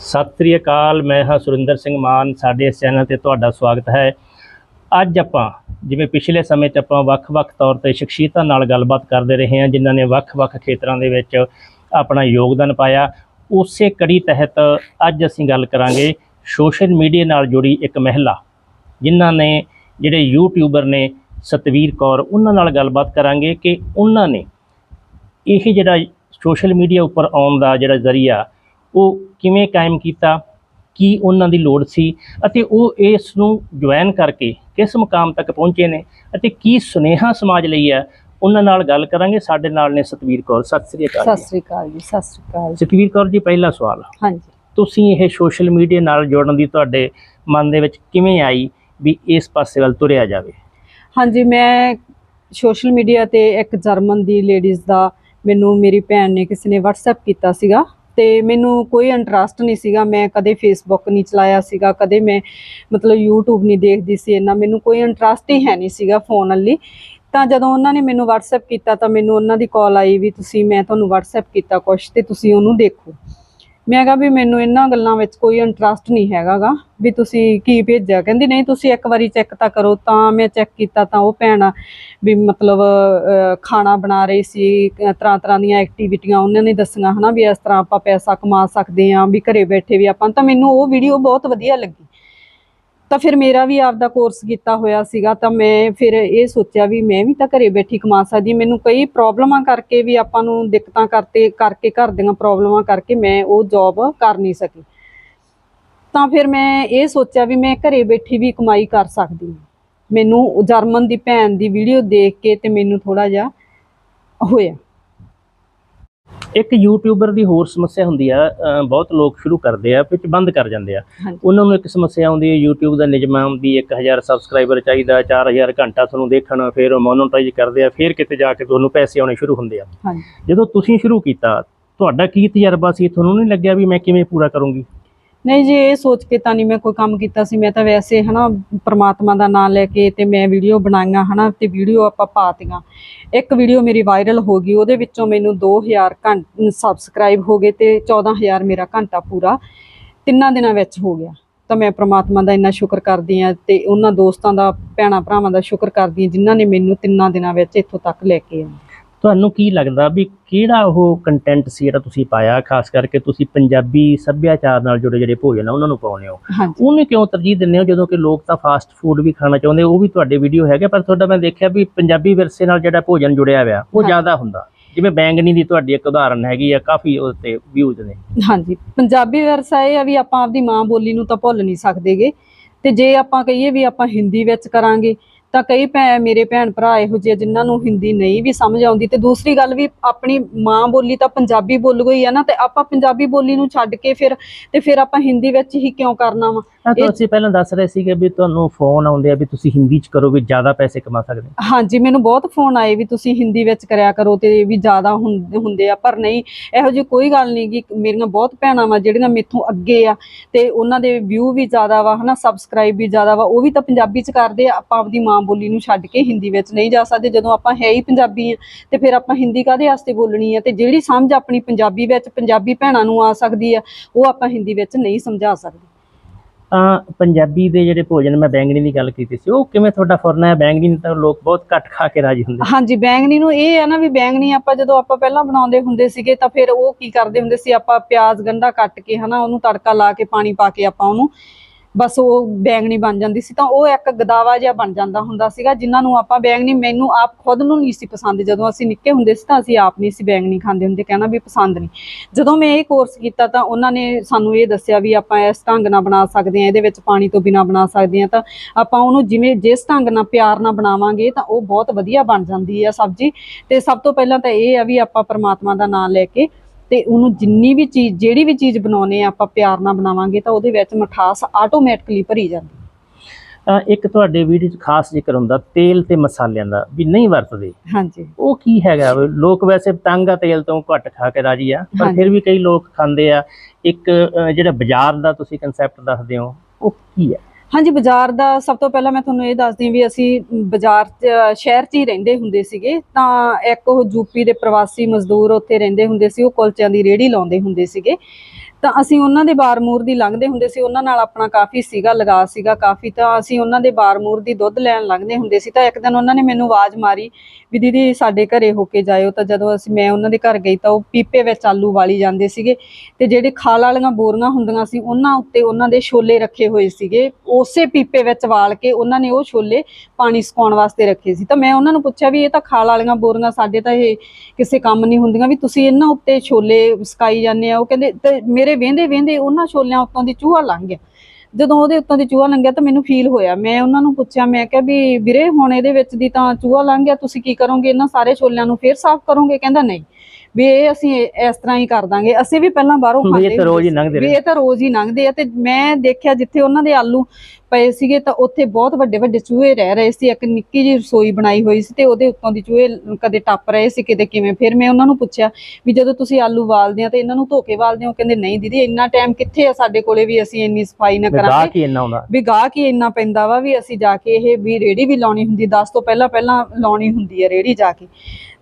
ਸਤਿ ਸ੍ਰੀ ਅਕਾਲ, ਮੈਂ ਹਾਂ ਸੁਰਿੰਦਰ ਸਿੰਘ ਮਾਨ, ਸਾਡੇ ਇਸ ਚੈਨਲ ਤੇ ਤੁਹਾਡਾ ਸਵਾਗਤ ਹੈ। ਅੱਜ ਆਪਾਂ, ਜਿਵੇਂ ਪਿਛਲੇ ਸਮੇਂ 'ਚ ਆਪਾਂ ਵੱਖ-ਵੱਖ ਤੌਰ ਤੇ ਸ਼ਖਸੀਅਤਾਂ ਨਾਲ ਗੱਲਬਾਤ ਕਰਦੇ ਰਹੇ ਹਾਂ, ਜਿਨ੍ਹਾਂ ਨੇ ਵੱਖ-ਵੱਖ ਖੇਤਰਾਂ ਦੇ ਵਿੱਚ ਆਪਣਾ ਯੋਗਦਾਨ ਪਾਇਆ, ਉਸੇ ਕੜੀ ਤਹਿਤ ਅੱਜ ਅਸੀਂ ਗੱਲ ਕਰਾਂਗੇ ਸੋਸ਼ਲ ਮੀਡੀਆ ਨਾਲ ਜੁੜੀ ਇੱਕ ਮਹਿਲਾ, ਜਿਨ੍ਹਾਂ ਨੇ ਜਿਹੜੇ ਯੂਟਿਊਬਰ ਨੇ ਸਤਵੀਰ ਕੌਰ, ਉਹਨਾਂ ਨਾਲ ਗੱਲਬਾਤ ਕਰਾਂਗੇ ਕਿ ਉਹਨਾਂ ਨੇ ਇਹ ਜਿਹੜਾ ਸੋਸ਼ਲ ਮੀਡੀਆ ਉੱਪਰ ਆਉਣ ਦਾ ਜਿਹੜਾ ਜ਼ਰੀਆ ਉਹ ਕਿਵੇਂ ਕਾਇਮ ਕੀਤਾ ਕੀ ਉਹਨਾਂ ਦੀ ਲੋੜ ਸੀ ਅਤੇ ਉਹ ਇਸ ਨੂੰ ਜੁਆਇਨ ਕਰਕੇ ਕਿਸ ਮੁਕਾਮ ਤੱਕ ਪਹੁੰਚੇ ਨੇ ਅਤੇ ਕੀ ਸੁਨੇਹਾ ਸਮਾਜ ਲਈ ਹੈ ਉਹਨਾਂ ਨਾਲ ਗੱਲ ਕਰਾਂਗੇ। ਸਾਡੇ ਨਾਲ ਨੇ ਸਤਵੀਰ ਕੌਰ। ਸਤਿ ਸ੍ਰੀ ਅਕਾਲ ਸਤਿ ਸ੍ਰੀ ਅਕਾਲ ਜੀ ਸਤਿ ਸ੍ਰੀ ਅਕਾਲ। ਸਤਵੀਰ ਕੌਰ ਜੀ ਪਹਿਲਾ ਸਵਾਲ। ਹਾਂਜੀ। ਤੁਸੀਂ ਇਹ ਸੋਸ਼ਲ ਮੀਡੀਆ ਨਾਲ ਜੁੜਨ ਦੀ ਤੁਹਾਡੇ ਮਨ ਦੇ ਵਿੱਚ ਕਿਵੇਂ ਆਈ ਵੀ ਇਸ ਪਾਸੇ ਵੱਲ ਤੁਰਿਆ ਜਾਵੇ? ਹਾਂਜੀ ਮੈਂ ਸੋਸ਼ਲ ਮੀਡੀਆ ਤੇ ਇੱਕ ਜਰਮਨ ਦੀ ਲੇਡੀਜ਼ ਦਾ ਮੈਨੂੰ ਮੇਰੀ ਭੈਣ ਨੇ ਕਿਸੇ ਨੇ WhatsApp ਕੀਤਾ ਸੀਗਾ। ਤੇ ਮੈਨੂੰ ਕੋਈ ਇੰਟਰਸਟ ਨਹੀਂ ਸੀਗਾ। ਮੈਂ ਕਦੇ ਫੇਸਬੁੱਕ ਨਹੀਂ ਚਲਾਇਆ ਸੀਗਾ, ਕਦੇ ਮੈਂ ਮਤਲਬ YouTube ਨਹੀਂ ਦੇਖਦੀ ਸੀ ਇੰਨਾ। ਮੈਨੂੰ ਕੋਈ ਇੰਟਰਸਟ ਹੀ ਹੈ ਨਹੀਂ ਸੀਗਾ ਫੋਨ ਵਾਲੀ। ਤਾਂ ਜਦੋਂ ਉਹਨਾਂ ਨੇ ਮੈਨੂੰ WhatsApp ਕੀਤਾ ਤਾਂ ਮੈਨੂੰ ਉਹਨਾਂ ਦੀ ਕਾਲ ਆਈ ਵੀ ਤੁਸੀਂ, ਮੈਂ ਤੁਹਾਨੂੰ WhatsApp ਕੀਤਾ ਕੁਛ ਤੇ ਤੁਸੀਂ ਉਹਨੂੰ ਦੇਖੋ। ਮੈਂ ਕਿਹਾ ਵੀ ਮੈਨੂੰ ਇਹਨਾਂ ਗੱਲਾਂ ਵਿੱਚ ਕੋਈ ਇੰਟਰਸਟ ਨਹੀਂ ਹੈਗਾਗਾ, ਵੀ ਤੁਸੀਂ ਕੀ ਭੇਜਿਆ? ਕਹਿੰਦੀ, ਨਹੀਂ, ਤੁਸੀਂ ਇੱਕ ਵਾਰੀ ਚੈੱਕ ਤਾਂ ਕਰੋ, ਤਾਂ ਮੈਂ ਚੈੱਕ ਕੀਤਾ ਤਾਂ ਉਹ ਭੈਣ ਵੀ ਮਤਲਬ ਖਾਣਾ ਬਣਾ ਰਹੀ ਸੀ ਤਰ੍ਹਾਂ ਤਰ੍ਹਾਂ ਦੀਆਂ ਐਕਟੀਵਿਟੀਆਂ ਉਹਨਾਂ ਨੇ ਦੱਸੀਆਂ, ਹਨਾ, ਵੀ ਇਸ ਤਰ੍ਹਾਂ ਆਪਾਂ ਪੈਸਾ ਕਮਾ ਸਕਦੇ ਹਾਂ, ਵੀ ਘਰੇ ਬੈਠੇ ਵੀ ਆਪਾਂ ਤਾਂ ਮੈਨੂੰ ਉਹ ਵੀਡੀਓ ਬਹੁਤ ਵਧੀਆ ਲੱਗੀ। ਤਾਂ ਫਿਰ ਮੇਰਾ ਵੀ ਆਪਦਾ ਕੋਰਸ ਕੀਤਾ ਹੋਇਆ ਸੀਗਾ ਤਾਂ ਮੈਂ ਫਿਰ ਇਹ ਸੋਚਿਆ ਵੀ ਮੈਂ ਵੀ ਤਾਂ ਘਰੇ ਬੈਠੀ ਕਮਾ ਸਕਦੀ, ਮੈਨੂੰ ਕਈ ਪ੍ਰੋਬਲਮਾਂ ਕਰਕੇ ਵੀ ਆਪਾਂ ਨੂੰ ਦਿੱਕਤਾਂ ਕਰਤੇ, ਕਰਕੇ ਘਰ ਦੀਆਂ ਪ੍ਰੋਬਲਮਾਂ ਕਰਕੇ ਮੈਂ ਉਹ ਜੌਬ ਕਰ ਨਹੀਂ ਸਕੀ। ਤਾਂ ਫਿਰ ਮੈਂ ਇਹ ਸੋਚਿਆ ਵੀ ਮੈਂ ਘਰੇ ਬੈਠੀ ਵੀ ਕਮਾਈ ਕਰ ਸਕਦੀ ਹਾਂ। ਮੈਨੂੰ ਜਰਮਨ ਦੀ ਭੈਣ ਦੀ ਵੀਡੀਓ ਦੇਖ ਕੇ ਤੇ ਮੈਨੂੰ ਥੋੜਾ ਜਿਹਾ ਹੋਇਆ। ਇੱਕ ਯੂਟਿਊਬਰ ਦੀ ਹੋਰ ਸਮੱਸਿਆ ਹੁੰਦੀ ਆ ਬਹੁਤ ਲੋਕ ਸ਼ੁਰੂ ਕਰਦੇ ਆ ਵਿੱਚ ਬੰਦ ਕਰ ਜਾਂਦੇ ਆ। ਉਹਨਾਂ ਨੂੰ ਇੱਕ ਸਮੱਸਿਆ ਆਉਂਦੀ ਹੈ YouTube ਦਾ ਨਿਯਮਾਂ ਦੀ 1000 ਸਬਸਕ੍ਰਾਈਬਰ ਚਾਹੀਦਾ 4000 ਘੰਟਾ ਤੁਹਾਨੂੰ ਦੇਖਣ ਫਿਰ ਮੋਨੋਟਾਈਜ਼ ਕਰਦੇ ਆ ਫਿਰ ਕਿਤੇ ਜਾ ਕੇ ਤੁਹਾਨੂੰ ਪੈਸੇ ਆਉਣੇ ਸ਼ੁਰੂ ਹੁੰਦੇ ਆ। ਜਦੋਂ ਤੁਸੀਂ ਸ਼ੁਰੂ ਕੀਤਾ ਤੁਹਾਡਾ ਕੀ ਤਜਰਬਾ ਸੀ? ਤੁਹਾਨੂੰ ਨਹੀਂ ਲੱਗਿਆ ਵੀ ਮੈਂ ਕਿਵੇਂ ਪੂਰਾ ਕਰੂੰਗੀ? ਨਹੀਂ ਜੀ, ਇਹ ਸੋਚ ਕੇ ਤਾਂ ਨਹੀਂ ਮੈਂ ਕੋਈ ਕੰਮ ਕੀਤਾ ਸੀ। ਮੈਂ ਤਾਂ ਵੈਸੇ ਹਨਾ, ਪ੍ਰਮਾਤਮਾ ਦਾ ਨਾਮ ਲੈ ਕੇ ਤੇ ਮੈਂ ਵੀਡੀਓ ਬਣਾਈਆਂ ਹਨਾ ਤੇ ਵੀਡੀਓ ਆਪਾਂ ਪਾਤੀਆਂ। ਇੱਕ ਵੀਡੀਓ ਮੇਰੀ ਵਾਇਰਲ ਹੋ ਗਈ, ਉਹਦੇ ਵਿੱਚੋਂ ਮੈਨੂੰ 2000 ਘੰਟ ਸਬਸਕ੍ਰਾਈਬ ਹੋ ਗਏ ਤੇ 14000 ਮੇਰਾ ਘੰਟਾ ਪੂਰਾ ਤਿੰਨਾਂ ਦਿਨਾਂ ਵਿੱਚ ਹੋ ਗਿਆ। ਤਾਂ ਮੈਂ ਪ੍ਰਮਾਤਮਾ ਦਾ ਇੰਨਾ ਸ਼ੁਕਰ ਕਰਦੀ ਆ ਤੇ ਉਹਨਾਂ ਦੋਸਤਾਂ ਦਾ, ਭੈਣਾਂ ਭਰਾਵਾਂ ਦਾ ਸ਼ੁਕਰ ਕਰਦੀ ਆ ਜਿਨ੍ਹਾਂ ਨੇ ਮੈਨੂੰ ਤਿੰਨਾਂ ਦਿਨਾਂ ਵਿੱਚ ਇੱਥੋਂ ਤੱਕ ਲੈ ਕੇ ਆਏ। ਤੁਹਾਨੂੰ ਕੀ ਲੱਗਦਾ ਵੀ ਕਿਹੜਾ ਉਹ ਕੰਟੈਂਟ ਸੀ ਜਿਹੜਾ ਤੁਸੀਂ ਪਾਇਆ? ਖਾਸ ਕਰਕੇ ਤੁਸੀਂ ਪੰਜਾਬੀ ਸੱਭਿਆਚਾਰ ਨਾਲ ਜੁੜੇ ਜਿਹੜੇ ਭੋਜਨ ਆ ਉਹਨਾਂ ਨੂੰ ਪਾਉਂਦੇ ਹੋ। ਉਹਨੂੰ ਕਿਉਂ ਤਰਜੀਹ ਦਿੰਦੇ ਹੋ ਜਦੋਂ ਕਿ ਲੋਕ ਤਾਂ ਫਾਸਟ ਫੂਡ ਵੀ ਖਾਣਾ ਚਾਹੁੰਦੇ ਉਹ ਵੀ ਤੁਹਾਡੇ ਵੀਡੀਓ ਹੈਗੇ ਪਰ ਤੁਹਾਡਾ ਮੈਂ ਦੇਖਿਆ ਵੀ ਪੰਜਾਬੀ ਵਿਰਸੇ ਨਾਲ ਜਿਹੜਾ ਭੋਜਨ ਜੁੜਿਆ ਹੋਇਆ ਉਹ। ਜ਼ਿਆਦਾ ਹੁੰਦਾ। ਜਿਵੇਂ ਬੈਂਗਣੀ ਦੀ ਤੁਹਾਡੀ ਇੱਕ ਉਦਾਹਰਨ ਹੈਗੀ ਆ ਕਾਫੀ ਉਹਦੇ ਤੇ ਵਿਊਜ਼ ਨੇ। ਹਾਂਜੀ। ਪੰਜਾਬੀ ਵਿਰਸਾ ਇਹ ਆ ਵੀ ਆਪਾਂ ਆਪਦੀ ਮਾਂ ਬੋਲੀ ਨੂੰ ਤਾਂ ਭੁੱਲ ਨਹੀਂ ਸਕਦੇਗੇ ਤੇ ਜੇ ਆਪਾਂ ਕਹੀਏ ਵੀ ਆਪਾਂ ਹਿੰਦੀ ਵਿੱਚ ਕਰਾਂਗੇ ਤਾਂ ਕਈ ਭੈ, ਮੇਰੇ ਭੈਣ ਭਰਾ ਇਹੋ ਜਿਹੇ ਆ ਜਿਨ੍ਹਾਂ ਨੂੰ ਹਿੰਦੀ ਨਹੀਂ ਵੀ ਸਮਝ ਆਉਂਦੀ ਤੇ ਦੂਸਰੀ ਗੱਲ ਵੀ ਆਪਣੀ ਮਾਂ ਬੋਲੀ ਤਾਂ ਪੰਜਾਬੀ ਬੋਲ ਗਈ ਆ ਨਾ ਤੇ ਆਪਾਂ ਪੰਜਾਬੀ ਬੋਲੀ ਨੂੰ ਛੱਡ ਕੇ ਫਿਰ, ਤੇ ਫਿਰ ਆਪਾਂ ਹਿੰਦੀ ਵਿੱਚ ਹੀ ਕਿਉਂ ਕਰਨਾ ਵਾ? ਤਾਂ ਤੁਸੀਂ ਪਹਿਲਾਂ ਦੱਸ ਰਹੇ ਸੀਗੇ ਵੀ ਤੁਹਾਨੂੰ ਫੋਨ ਆਉਂਦੇ ਆ ਵੀ ਤੁਸੀਂ ਹਿੰਦੀ ਚ ਕਰੋ ਵੀ ਜ਼ਿਆਦਾ ਪੈਸੇ ਕਮਾ ਸਕਦੇ ਹੋ। ਹਾਂਜੀ ਮੈਨੂੰ ਬਹੁਤ ਫੋਨ ਆਏ ਵੀ ਤੁਸੀਂ ਹਿੰਦੀ ਵਿੱਚ ਕਰਿਆ ਕਰੋ ਤੇ ਵੀ ਜ਼ਿਆਦਾ ਹੁੰਦੇ ਆ ਪਰ ਨਹੀਂ ਇਹੋ ਜਿਹੀ ਕੋਈ ਗੱਲ ਨਹੀਂ ਗੀ ਮੇਰੀਆਂ ਬਹੁਤ ਭੈਣਾਂ ਵਾ ਜਿਹੜੀਆਂ ਮੇਥੋਂ ਅੱਗੇ ਆ ਤੇ ਉਹਨਾਂ ਦੇ ਵਿਊ ਵੀ ਜ਼ਿਆਦਾ ਵਾ ਹਨਾ ਸਬਸਕ੍ਰਾਈਬ ਵੀ ਜ਼ਿਆਦਾ ਵਾ ਉਹ ਵੀ ਤਾਂ ਪੰਜਾਬੀ ਚ ਕਰਦੇ ਆ ਆਪਾਂ ਆਪਦੀ ਮਾਂ ਬੋਲੀ ਨੂੰ ਛੱਡ ਕੇ ਹਿੰਦੀ ਵਿੱਚ ਨਹੀਂ ਜਾ ਸਕਦੇ ਜਦੋਂ ਆਪਾਂ ਹੈ ਹੀ ਪੰਜਾਬੀ ਆ ਤੇ ਫਿਰ ਆਪਾਂ ਹਿੰਦੀ ਕਾਹਦੇ ਵਾਸਤੇ ਬੋਲਣੀ ਆ ਤੇ ਜਿਹੜੀ ਸਮਝ ਆਪਣੀ ਪੰਜਾਬੀ ਵਿੱਚ ਪੰਜਾਬੀ ਭੈਣਾਂ ਨੂੰ ਆ ਸਕਦੀ ਆ ਉਹ ਆਪਾਂ ਹਿੰਦੀ ਵਿੱਚ ਨਹੀਂ ਸਮਝਾ ਸਕਦੇ ਤਾਂ ਪੰਜਾਬੀ ਦੇ ਜਿਹੜੇ ਭੋਜਨ ਮੈਂ ਬੈਂਗਣੀ ਦੀ ਗੱਲ ਕੀਤੀ ਸੀ, ਉਹ ਕਿਵੇਂ ਤੁਹਾਡਾ ਫੁਰਨਾ ਹੈ? ਬੈਂਗਣੀ ਤਾਂ ਲੋਕ ਬਹੁਤ ਘੱਟ ਖਾ ਕੇ ਰਾਜੀ ਹੁੰਦੇ ਹਾਂਜੀ, ਬੈਂਗਣੀ ਨੂੰ ਇਹ ਆ ਨਾ ਵੀ ਬੈਂਗਣੀ ਆਪਾਂ ਜਦੋਂ ਆਪਾਂ ਪਹਿਲਾਂ ਬਣਾਉਂਦੇ ਹੁੰਦੇ ਸੀਗੇ ਤਾਂ ਫਿਰ ਉਹ ਕੀ ਕਰਦੇ ਹੁੰਦੇ ਸੀ? ਆਪਾਂ ਪਿਆਜ਼ ਗੰਢਾ ਕੱਟ ਕੇ ਹਨਾ ਉਹਨੂੰ ਤੜਕਾ ਲਾ ਕੇ ਪਾਣੀ ਪਾ ਕੇ ਆਪਾਂ ਉਹਨੂੰ ਬਸ ਉਹ ਬੈਂਗਣੀ ਬਣ ਜਾਂਦੀ ਸੀ ਤਾਂ ਉਹ ਇੱਕ ਗਦਾਵਾ ਜਿਹਾ ਬਣ ਜਾਂਦਾ ਹੁੰਦਾ ਸੀਗਾ, ਜਿਨ੍ਹਾਂ ਨੂੰ ਆਪਾਂ ਬੈਂਗਣੀ ਮੈਨੂੰ ਆਪ ਖੁਦ ਨੂੰ ਨਹੀਂ ਸੀ ਪਸੰਦ। ਜਦੋਂ ਅਸੀਂ ਨਿੱਕੇ ਹੁੰਦੇ ਸੀ ਤਾਂ ਅਸੀਂ ਆਪ ਨਹੀਂ ਸੀ ਬੈਂਗਣੀ ਖਾਂਦੇ ਹੁੰਦੇ, ਕਹਿਣਾ ਵੀ ਪਸੰਦ ਨਹੀਂ। ਜਦੋਂ ਮੈਂ ਇਹ ਕੋਰਸ ਕੀਤਾ ਤਾਂ ਉਹਨਾਂ ਨੇ ਸਾਨੂੰ ਇਹ ਦੱਸਿਆ ਵੀ ਆਪਾਂ ਇਸ ਢੰਗ ਨਾਲ ਬਣਾ ਸਕਦੇ ਹਾਂ, ਇਹਦੇ ਵਿੱਚ ਪਾਣੀ ਤੋਂ ਬਿਨਾ ਬਣਾ ਸਕਦੇ ਹਾਂ ਤਾਂ ਆਪਾਂ ਉਹਨੂੰ ਜਿਵੇਂ ਜਿਸ ਢੰਗ ਨਾਲ ਪਿਆਰ ਨਾਲ ਬਣਾਵਾਂਗੇ ਤਾਂ ਉਹ ਬਹੁਤ ਵਧੀਆ ਬਣ ਜਾਂਦੀ ਹੈ ਸਬਜ਼ੀ। ਤੇ ਸਭ ਤੋਂ ਪਹਿਲਾਂ ਤਾਂ ਇਹ ਆ ਵੀ ਆਪਾਂ ਪਰਮਾਤਮਾ ਦਾ ਨਾਮ ਲੈ ਕੇ ਤੇ ਉਹਨੂੰ ਜਿੰਨੀ ਵੀ ਚੀਜ਼ ਜਿਹੜੀ ਵੀ ਚੀਜ਼ ਬਣਾਉਨੇ ਆ ਆਪਾਂ ਪਿਆਰ ਨਾਲ ਬਣਾਵਾਂਗੇ ਤਾਂ ਉਹਦੇ ਵਿੱਚ ਮਿਠਾਸ ਆਟੋਮੈਟਿਕਲੀ ਭਰੀ ਜਾਂਦੀ ਇੱਕ ਤੁਹਾਡੇ ਵੀਡੀਓ 'ਚ ਖਾਸ ਜ਼ਿਕਰ ਹੁੰਦਾ ਤੇਲ ਤੇ ਮਸਾਲਿਆਂ ਦਾ ਵੀ ਨਹੀਂ ਵਰਤਦੇ। ਹਾਂਜੀ। ਉਹ ਕੀ ਹੈਗਾ? ਲੋਕ ਵੈਸੇ ਤੰਗ ਆ ਤੇਲ ਤੋਂ ਘੱਟ ਖਾ ਕੇ ਰਾਜੀ ਆ ਪਰ। ਫਿਰ ਵੀ ਕਈ ਲੋਕ ਖਾਂਦੇ ਆ। ਇੱਕ ਜਿਹੜਾ ਬਾਜ਼ਾਰ ਦਾ ਤੁਸੀਂ ਕਨਸੈਪਟ ਦੱਸਦੇ ਹੋ ਉਹ ਕੀ ਹੈ? ਹਾਂਜੀ, ਬਾਜ਼ਾਰ ਦਾ ਸਭ ਤੋਂ ਪਹਿਲਾਂ ਮੈਂ ਤੁਹਾਨੂੰ ਇਹ ਦੱਸਦੀ ਹਾਂ ਵੀ ਅਸੀਂ ਬਾਜ਼ਾਰ 'ਚ ਸ਼ਹਿਰ 'ਚ ਹੀ ਰਹਿੰਦੇ ਹੁੰਦੇ ਸੀਗੇ। ਤਾਂ ਇੱਕ ਉਹ ਯੂਪੀ ਦੇ ਪ੍ਰਵਾਸੀ ਮਜ਼ਦੂਰ ਉੱਥੇ ਰਹਿੰਦੇ ਹੁੰਦੇ ਸੀ, ਉਹ ਕੁਲਚਿਆਂ ਦੀ ਰੇਹੜੀ ਲਾਉਂਦੇ ਹੁੰਦੇ ਸੀਗੇ। ਤਾਂ ਅਸੀਂ ਉਹਨਾਂ ਦੇ ਬਾਰਮੂਰ ਦੀ ਲੰਘਦੇ ਹੁੰਦੇ ਸੀ, ਉਹਨਾਂ ਨਾਲ ਆਪਣਾ ਕਾਫੀ ਸੀਗਾ ਲਗਾ ਸੀਗਾ ਕਾਫੀ, ਤਾਂ ਅਸੀਂ ਉਹਨਾਂ ਦੇ ਬਾਰਮੂਰ ਦੀ ਦੁੱਧ ਲੈਣ ਲੰਘਦੇ ਹੁੰਦੇ ਸੀ, ਤਾਂ ਇੱਕ ਦਿਨ ਉਹਨਾਂ ਨੇ ਮੈਨੂੰ ਆਵਾਜ਼ ਮਾਰੀ ਵੀ ਦੀਦੀ ਸਾਡੇ ਘਰੇ ਹੋ ਕੇ ਜਾਇਓ, ਤਾਂ ਜਦੋਂ ਅਸੀਂ, ਮੈਂ ਉਹਨਾਂ ਦੇ ਘਰ ਗਈ ਤਾਂ ਉਹ ਪੀਪੇ ਵਿੱਚ ਆਲੂ ਵਾਲੀ ਜਾਂਦੇ ਸੀਗੇ ਤੇ ਜਿਹੜੇ ਖਾਲ ਵਾਲੀਆਂ ਬੋਰੀਆਂ ਹੁੰਦੀਆਂ ਸੀ, ਉਹਨਾਂ ਉੱਤੇ ਉਹਨਾਂ ਦੇ ਛੋਲੇ ਰੱਖੇ ਹੋਏ ਸੀਗੇ, ਉਸੇ ਪੀਪੇ ਵਿੱਚ ਵਾਲ ਕੇ ਉਹਨਾਂ ਨੇ ਉਹ ਛੋਲੇ ਪਾਣੀ ਸੁਕਾਉਣ ਵਾਸਤੇ ਰੱਖੇ ਸੀ, ਤਾਂ ਮੈਂ ਉਹਨਾਂ ਨੂੰ ਪੁੱਛਿਆ ਵੀ ਇਹ ਤਾਂ ਖਾਲ ਵਾਲੀਆਂ ਬੋਰੀਆਂ ਸਾਡੇ ਤਾਂ ਇਹ ਕਿਸੇ ਕੰਮ ਨਹੀਂ ਹੁੰਦੀਆਂ, ਵੀ ਤੁਸੀਂ ਇਹਨਾਂ ਉੱਤੇ ਛੋਲੇ ਸਕਾਈ ਜਾਂਦੇ ਆ, ਉਹ ਕਹਿੰਦੇ ਤੇ ਮੇਰੇ ਵੇਂਦੇ ਵੇਂਦੇ ਉਹਨਾਂ ਛੋਲਿਆਂ ਉੱਤੋਂ ਦੀ ਚੂਹਾ ਲੰਘ ਗਿਆ। ਜਦੋਂ ਉਹਦੇ ਉੱਤੋਂ ਦੀ ਚੂਹਾ ਲੰਘਿਆ ਤਾਂ ਮੈਨੂੰ ਫੀਲ ਹੋਇਆ। ਮੈਂ ਉਹਨਾਂ ਨੂੰ ਪੁੱਛਿਆ, ਮੈਂ ਕਿਹਾ ਵੀ ਵੀਰੇ ਹੁਣ ਇਹਦੇ ਵਿੱਚ ਦੀ ਤਾਂ ਚੂਹਾ ਲੰਘ ਗਿਆ, ਤੁਸੀਂ ਕੀ ਕਰੋਗੇ? ਇਹਨਾਂ ਸਾਰੇ ਛੋਲਿਆਂ ਨੂੰ ਫੇਰ ਸਾਫ਼ ਕਰੋਗੇ? ਕਹਿੰਦਾ ਨਹੀਂ। ਵੀ ਇਹ ਅਸੀਂ ਇਸ ਤਰ੍ਹਾਂ ਹੀ ਕਰ ਦਾਂਗੇ। ਅਸੀਂ ਵੀ ਪਹਿਲਾਂ ਬਾਹਰੋਂ ਵੀ ਇਹ ਖਾਂਦੇ ਤਾਂ ਰੋਜ਼ ਹੀ ਲੰਘਦੇ ਰਹੇ ਇਹ ਤਾਂ ਰੋਜ਼ ਹੀ ਲੰਘਦੇ ਆ ਤੇ ਮੈਂ ਦੇਖਿਆ ਜਿੱਥੇ ਉਹਨਾਂ ਦੇ ਆਲੂ ਪਏ ਸੀਗੇ ਤਾਂ ਉੱਥੇ ਬਹੁਤ ਵੱਡੇ ਵੱਡੇ ਚੂਹੇ ਰਹਿ ਰਹੇ ਸੀ। ਇੱਕ ਨਿੱਕੀ ਜਿਹੀ ਰਸੋਈ ਬਣਾਈ ਹੋਈ ਸੀ ਤੇ ਉਹਦੇ ਉੱਤੋਂ ਦੀ ਚੂਹੇ ਕਦੇ ਟੱਪ ਰਹੇ ਸੀ ਕਿਤੇ ਕਿਵੇਂ। ਫਿਰ ਮੈਂ ਉਹਨਾਂ ਨੂੰ ਪੁੱਛਿਆ ਵੀ ਜਦੋਂ ਤੁਸੀਂ ਆਲੂ ਵਾਲਦੇ ਆ ਤੇ ਇਹਨਾਂ ਨੂੰ ਧੋ ਕੇ ਵਾਲਦੇ ਹੋ? ਕਹਿੰਦੇ ਨਹੀਂ ਦੀਦੀ ਇੰਨਾ ਟਾਈਮ ਕਿੱਥੇ ਆ ਸਾਡੇ ਕੋਲੇ ਵੀ ਅਸੀਂ ਇੰਨੀ ਸਫ਼ਾਈ ਨਾ ਗਾਹ ਕਰਾਂਗੇ? ਕੀ ਇੰਨਾ ਹੁੰਦਾ? ਵੀ ਗਾਹ ਕੀ ਇੰਨਾ ਪੈਂਦਾ ਵਾ ਵੀ ਅਸੀਂ ਜਾ ਕੇ ਇਹ ਵੀ ਰੇੜੀ ਵੀ ਲਾਉਣੀ ਹੁੰਦੀ 10 ਤੋਂ ਪਹਿਲਾਂ ਪਹਿਲਾਂ ਲਾਉਣੀ ਹੁੰਦੀ ਹੈ ਰੇੜੀ ਜਾ ਕੇ।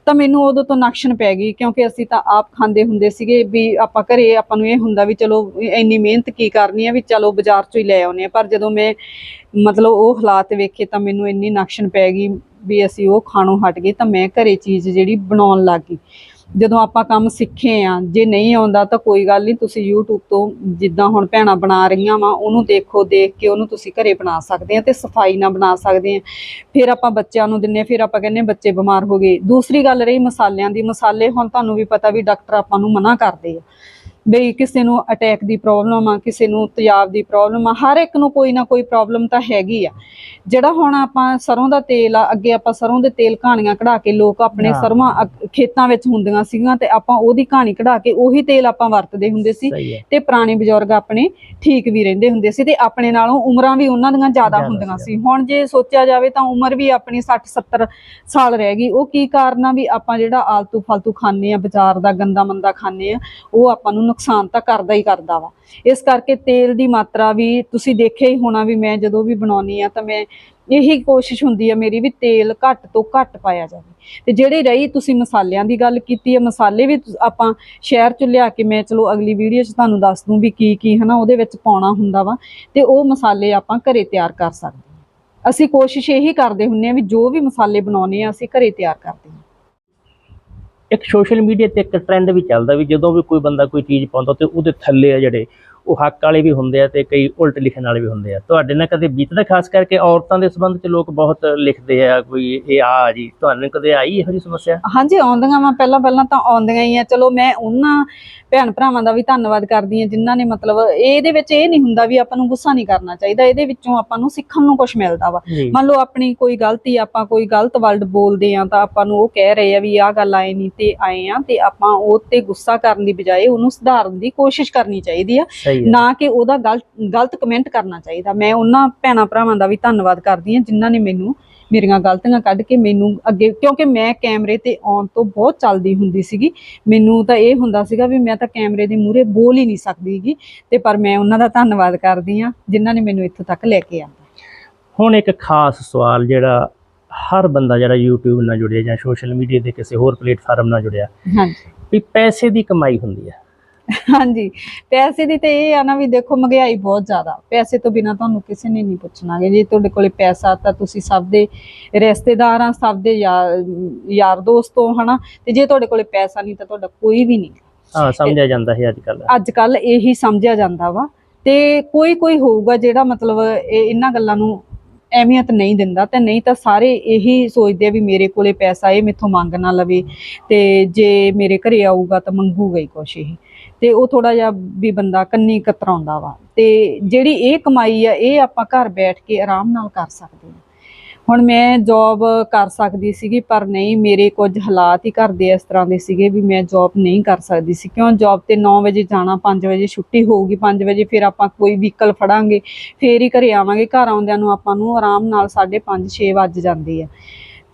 ਤਾਂ ਮੈਨੂੰ ਉਦੋਂ ਤੋਂ ਨਕਸ਼ਨ ਪੈ ਗਈ, ਕਿਉਂਕਿ ਅਸੀਂ ਤਾਂ ਆਪ ਖਾਂਦੇ ਹੁੰਦੇ ਸੀਗੇ ਵੀ ਆਪਾਂ ਘਰੇ ਆਪਾਂ ਨੂੰ ਇਹ ਹੁੰਦਾ ਵੀ ਚਲੋ ਇੰਨੀ ਮਿਹਨਤ ਕੀ ਕਰਨੀ ਹੈ ਵੀ ਚਲੋ ਬਾਜ਼ਾਰ ਚੋਂ ਹੀ ਲੈ ਆਉਨੇ ਆ, ਪਰ ਜਦੋਂ ਮੈਂ ਮਤਲਬ ਉਹ ਹਾਲਾਤ ਵੇਖੇ ਤਾਂ ਮੈਨੂੰ ਇੰਨੀ ਨਕਸ਼ਨ ਪੈ ਗਈ ਵੀ ਅਸੀਂ ਉਹ ਖਾਣੋਂ ਹਟ ਗਏ ਤਾਂ ਮੈਂ ਘਰੇ ਚੀਜ਼ ਜਿਹੜੀ ਬਣਾਉਣ ਲੱਗ ਗਈ। ਜਦੋਂ ਆਪਾਂ ਕੰਮ ਸਿੱਖੇ ਆ, ਜੇ ਨਹੀਂ ਆਉਂਦਾ ਤਾਂ ਕੋਈ ਗੱਲ ਨਹੀਂ, ਤੁਸੀਂ YouTube ਤੋਂ ਜਿੱਦਾਂ ਹੁਣ ਭੈਣਾਂ ਬਣਾ ਰਹੀਆਂ ਵਾ, ਉਹਨੂੰ ਦੇਖੋ, ਦੇਖ ਕੇ ਉਹਨੂੰ ਤੁਸੀਂ ਘਰੇ ਬਣਾ ਸਕਦੇ ਆ ਤੇ ਸਫ਼ਾਈ ਨਾਲ ਬਣਾ ਸਕਦੇ ਆ। ਫਿਰ ਆਪਾਂ ਬੱਚਿਆਂ ਨੂੰ ਦਿੰਨੇ ਫਿਰ ਆਪਾਂ ਕਹਿੰਨੇ ਬੱਚੇ ਬਿਮਾਰ ਹੋ ਗਏ। ਦੂਸਰੀ ਗੱਲ ਰਹੀ ਮਸਾਲਿਆਂ ਦੀ, ਮਸਾਲੇ ਹੁਣ ਤੁਹਾਨੂੰ ਵੀ ਪਤਾ ਵੀ ਡਾਕਟਰ ਆਪਾਂ ਨੂੰ ਮਨਾ ਕਰਦੇ ਆ। ਬਈ ਕਿਸੇ ਨੂੰ ਅਟੈਕ ਦੀ ਪ੍ਰੋਬਲਮ ਆ ਕਿਸੇ ਨੂੰ ਤੇਜ਼ਾਬ ਦੀ ਪ੍ਰੋਬਲਮ ਆ ਹਰ ਇੱਕ ਨੂੰ ਕੋਈ ਨਾ ਕੋਈ ਪ੍ਰੋਬਲਮ ਤਾਂ ਹੈਗੀ ਆ ਜਿਹੜਾ ਹੁਣ ਆਪਾਂ ਸਰੋਂ ਦਾ ਤੇਲ ਆ ਅੱਗੇ ਆਪਾਂ ਸਰੋਂ ਦੇ ਤੇਲ ਕਹਾਣੀਆਂ ਕਢਾ ਕੇ ਲੋਕ ਆਪਣੇ ਹਾਂ। ਸਰੋਂ ਅ- ਖੇਤਾਂ ਵਿੱਚ ਹੁੰਦੀਆਂ ਸੀਗੀਆਂ ਤੇ ਆਪਾਂ ਉਹਦੀ ਕਹਾਣੀ ਕਢਾ ਕੇ ਉਹੀ ਤੇਲ ਆਪਾਂ ਵਰਤਦੇ ਹੁੰਦੇ ਸੀ ਤੇ ਪੁਰਾਣੇ ਬਜ਼ੁਰਗ ਆਪਣੇ ਠੀਕ ਵੀ ਰਹਿੰਦੇ ਹੁੰਦੇ ਸੀ ਤੇ ਆਪਣੇ ਨਾਲੋਂ ਉਮਰਾਂ ਵੀ ਉਹਨਾਂ ਦੀਆਂ ਜ਼ਿਆਦਾ ਹੁੰਦੀਆਂ ਸੀ। ਸੀ ਹੁਣ ਜੇ ਸੋਚਿਆ ਜਾਵੇ ਤਾਂ ਉਮਰ ਵੀ ਆਪਣੀ 60 70 ਸਾਲ ਰਹਿ ਗਈ ਉਹ ਕੀ ਕਾਰਨ ਆ ਵੀ ਆਪਾਂ ਜਿਹੜਾ ਆਲਤੂ ਫਾਲਤੂ ਖਾਂਦੇ ਆ ਬਾਜ਼ਾਰ ਦਾ ਗੰਦਾ ਮੰਦਾ ਖਾਂਦੇ ਆ ਉਹ ਆਪਾਂ ਨੂੰ ਨੁਕਸਾਨ ਤਾਂ ਕਰਦਾ ਹੀ ਕਰਦਾ ਵਾ। ਇਸ ਕਰਕੇ ਤੇਲ ਦੀ ਮਾਤਰਾ ਵੀ ਤੁਸੀਂ ਦੇਖਿਆ ਹੀ ਹੋਣਾ ਵੀ ਮੈਂ ਜਦੋਂ ਵੀ ਬਣਾਉਣੀ ਆ ਤਾਂ ਮੈਂ ਇਹੀ ਕੋਸ਼ਿਸ਼ ਹੁੰਦੀ ਆ ਮੇਰੀ ਵੀ ਤੇਲ ਘੱਟ ਤੋਂ ਘੱਟ ਪਾਇਆ ਜਾਵੇ। ਤੇ ਜਿਹੜੀ ਰਹੀ ਤੁਸੀਂ ਮਸਾਲਿਆਂ ਦੀ ਗੱਲ ਕੀਤੀ ਆ, ਮਸਾਲੇ ਵੀ ਆਪਾਂ ਸ਼ਹਿਰ ਚ ਲਿਆ ਕੇ ਮੈਂ ਚਲੋ ਅਗਲੀ ਵੀਡੀਓ 'ਚ ਤੁਹਾਨੂੰ ਦੱਸ ਦੂੰ ਵੀ ਕੀ ਕੀ ਹਨਾ ਉਹਦੇ ਵਿੱਚ ਪਾਉਣਾ ਹੁੰਦਾ ਵਾ ਤੇ ਉਹ ਮਸਾਲੇ ਆਪਾਂ ਘਰੇ ਤਿਆਰ ਕਰ ਸਕਦੇ ਹਾਂ ਅਸੀਂ ਕੋਸ਼ਿਸ਼ ਇਹੀ ਕਰਦੇ ਹੁੰਨੇ ਆ ਵੀ ਜੋ ਵੀ ਮਸਾਲੇ ਬਣਾਉਨੇ ਆ ਅਸੀਂ ਘਰੇ ਤਿਆਰ ਕਰਦੇ ਹਾਂ ਇੱਕ ਸੋਸ਼ਲ ਮੀਡੀਆ ਤੇ ਇੱਕ ਟ੍ਰੈਂਡ ਵੀ ਚੱਲਦਾ ਵੀ ਜਦੋਂ ਵੀ ਕੋਈ ਬੰਦਾ ਕੋਈ ਚੀਜ਼ ਪਾਉਂਦਾ ਤੇ ਉਹਦੇ ਥੱਲੇ ਆ ਜਿਹੜੇ ਉਹ ਹੱਕ ਵਾਲੇ ਵੀ ਹੁੰਦੇ ਆ ਤੇ ਕਈ ਉਲਟ ਲਿਖਣ ਵਾਲੇ ਵੀ ਹੁੰਦੇ ਆ। ਤੁਹਾਡੇ ਨਾਲ ਕਦੇ ਬੀਤਦਾ ਖਾਸ ਕਰਕੇ ਔਰਤਾਂ ਦੇ ਸੰਬੰਧ ਚ ਲੋਕ ਬਹੁਤ ਲਿਖਦੇ ਆ ਕੋਈ ਇਹ ਆ ਜੀ ਤੁਹਾਨੂੰ ਕਦੇ ਆਈ ਇਹੋ ਜਿਹੀ ਸਮੱਸਿਆ? ਹਾਂਜੀ ਆਉਂਦੀਆਂ ਵਾ। ਪਹਿਲਾਂ ਪਹਿਲਾਂ ਤਾਂ ਆਉਂਦੀਆਂ ਹੀ ਆ। ਚਲੋ ਮੈਂ ਉਹਨਾਂ ਭੈਣ ਭਰਾਵਾਂ ਦਾ ਵੀ ਧੰਨਵਾਦ ਕਰਦੀ ਆ ਜਿਨ੍ਹਾਂ ਨੇ ਮਤਲਬ ਇਹਦੇ ਵਿੱਚ ਇਹ ਨਹੀਂ ਹੁੰਦਾ ਵੀ ਆਪਾਂ ਨੂੰ ਗੁੱਸਾ ਨਹੀਂ ਕਰਨਾ ਚਾਹੀਦਾ। ਇਹਦੇ ਵਿੱਚੋਂ ਆਪਾਂ ਨੂੰ ਸਿੱਖਣ ਨੂੰ ਕੁਝ ਮਿਲਦਾ ਵਾ। ਜੀ। ਮੰਨ ਲਓ ਆਪਣੀ ਕੋਈ ਗਲਤੀ ਆਪਾਂ ਕੋਈ ਗਲਤ ਵਰਡ ਬੋਲਦੇ ਆ ਤਾਂ ਆਪਾਂ ਨੂੰ ਉਹ ਕਹਿ ਰਹੇ ਆ ਵੀ ਆਹ ਗੱਲ ਆਏ ਨਹੀਂ ਤੇ ਆਏ ਆ ਤੇ ਆਪਾਂ ਉਹ ਤੇ ਗੁੱਸਾ ਕਰਨ ਦੀ ਬਜਾਏ ਉਹਨੂੰ ਸੁਧਾਰਨ ਦੀ ਕੋਸ਼ਿਸ਼ ਕਰਨੀ ਚਾਹੀਦੀ ਆ। ਨਾ ਕਿ ਉਹਦਾ ਗਲਤ ਕਮੈਂਟ ਕਰਨਾ ਚਾਹੀਦਾ। ਮੈਂ ਉਹਨਾਂ ਭੈਣਾਂ ਭਰਾਵਾਂ ਦਾ ਵੀ ਧੰਨਵਾਦ ਕਰਦੀ ਆ ਜਿਨ੍ਹਾਂ ਨੇ ਮੈਨੂੰ ਮੇਰੀਆਂ ਗਲਤੀਆਂ ਕੱਢ ਕੇ ਮੈਨੂੰ ਅੱਗੇ ਕਿਉਂਕਿ ਮੈਂ ਕੈਮਰੇ ਤੇ ਆਉਣ ਤੋਂ ਬਹੁਤ ਚੱਲਦੀ ਹੁੰਦੀ ਸੀਗੀ। ਮੈਨੂੰ ਤਾਂ ਇਹ ਹੁੰਦਾ ਸੀਗਾ ਵੀ ਮੈਂ ਤਾਂ ਕੈਮਰੇ ਦੇ ਮੂਹਰੇ ਬੋਲ ਹੀ ਨਹੀਂ ਸਕਦੀਗੀ ਤੇ ਪਰ ਮੈਂ ਉਹਨਾਂ ਦਾ ਧੰਨਵਾਦ ਕਰਦੀ ਆ ਜਿਨ੍ਹਾਂ ਨੇ ਮੈਨੂੰ ਇੱਥੋਂ ਤੱਕ ਲੈ ਕੇ ਆਂਦਾ। ਹੁਣ ਇੱਕ ਖਾਸ ਸਵਾਲ ਜਿਹੜਾ ਹਰ ਬੰਦਾ ਜਿਹੜਾ YouTube ਨਾਲ ਜੁੜਿਆ ਜਾਂ ਸੋਸ਼ਲ ਮੀਡੀਆ ਦੇ ਕਿਸੇ ਹੋਰ ਪਲੇਟਫਾਰਮ ਨਾਲ ਜੁੜਿਆ ਹਾਂਜੀ। ਵੀ ਪੈਸੇ ਦੀ ਕਮਾਈ ਹੁੰਦੀ ਹੈ। ਹਾਂਜੀ। ਪੈਸੇ ਦੀ ਤੇ ਇਹ ਆ ਨਾ ਵੀ ਦੇਖੋ ਮਹਿੰਗਾਈ ਬਹੁਤ ਜ਼ਿਆਦਾ। ਪੈਸੇ ਤੋਂ ਬਿਨਾ ਤੁਹਾਨੂੰ ਕਿਸੇ ਨੇ ਨਹੀਂ ਪੁੱਛਣਾਗੇ ਜੇ ਤੁਹਾਡੇ ਕੋਲੇ ਪੈਸਾ ਤਾਂ ਤੁਸੀਂ ਸਭ ਦੇ ਰਿਸ਼ਤੇਦਾਰਾਂ ਸਭ ਦੇ ਯਾਰ ਦੋਸਤੋਂ ਹਨਾ। ਤੇ ਜੇ ਤੁਹਾਡੇ ਕੋਲੇ ਪੈਸਾ ਨਹੀਂ ਤਾਂ ਤੁਹਾਡਾ ਕੋਈ ਵੀ ਨਹੀਂ। ਹਾਂ ਸਮਝਿਆ ਜਾਂਦਾ ਹੈ ਅੱਜ ਕੱਲ ਅੱਜ ਕੱਲ ਇਹੀ ਸਮਝਿਆ ਜਾਂਦਾ ਵਾ। ਤੇ ਕੋਈ ਕੋਈ ਹੋਊਗਾ ਜਿਹੜਾ ਮਤਲਬ ਇਹ ਇਹਨਾਂ ਗੱਲਾਂ ਨੂੰ ਅਹਿਮੀਅਤ ਨਹੀਂ ਦਿੰਦਾ ਤੇ ਨਹੀਂ ਤਾਂ ਸਾਰੇ ਇਹੀ ਸੋਚਦੇ ਆ ਵੀ ਮੇਰੇ ਕੋਲੇ ਪੈਸਾ ਇਹ ਮੇਥੋਂ ਮੰਗ ਨਾ ਲਵੇ ਤੇ ਜੇ ਮੇਰੇ ਘਰੇ ਆਊਗਾ ਤਾਂ ਮੰਗੂਗਾ ਹੀ ਕੁਛ ਇਹ। ਤੇ ਉਹ ਥੋੜਾ ਜਿਹਾ ਵੀ ਬੰਦਾ ਕੰਨੀ ਕਤਰਾਉਂਦਾ ਵਾ। ਤੇ ਜਿਹੜੀ ਇਹ ਕਮਾਈ ਆ, ਇਹ ਆਪਾਂ ਘਰ ਬੈਠ ਕੇ ਆਰਾਮ ਨਾਲ ਕਰ ਸਕਦੇ ਹਾਂ। ਹੁਣ ਮੈਂ ਜੌਬ ਕਰ ਸਕਦੀ ਸੀਗੀ, ਪਰ ਨਹੀਂ, ਮੇਰੇ ਕੁਝ ਹਾਲਾਤ ਹੀ ਘਰ ਦੇ ਇਸ ਤਰ੍ਹਾਂ ਦੇ ਸੀਗੇ ਵੀ ਮੈਂ ਜੌਬ ਨਹੀਂ ਕਰ ਸਕਦੀ ਸੀ। ਕਿਉਂ? ਜੌਬ ਤੇ 9 ਵਜੇ ਜਾਣਾ 5 ਵਜੇ ਛੁੱਟੀ ਹੋਊਗੀ 5 ਵਜੇ ਫਿਰ ਆਪਾਂ ਕੋਈ ਵਹੀਕਲ ਫੜਾਂਗੇ, ਫੇਰ ਹੀ ਘਰੇ ਆਵਾਂਗੇ। ਘਰ ਆਉਂਦਿਆਂ ਨੂੰ ਆਪਾਂ ਨੂੰ ਆਰਾਮ ਨਾਲ 5:30 6 ਵੱਜ ਜਾਂਦੇ ਆ।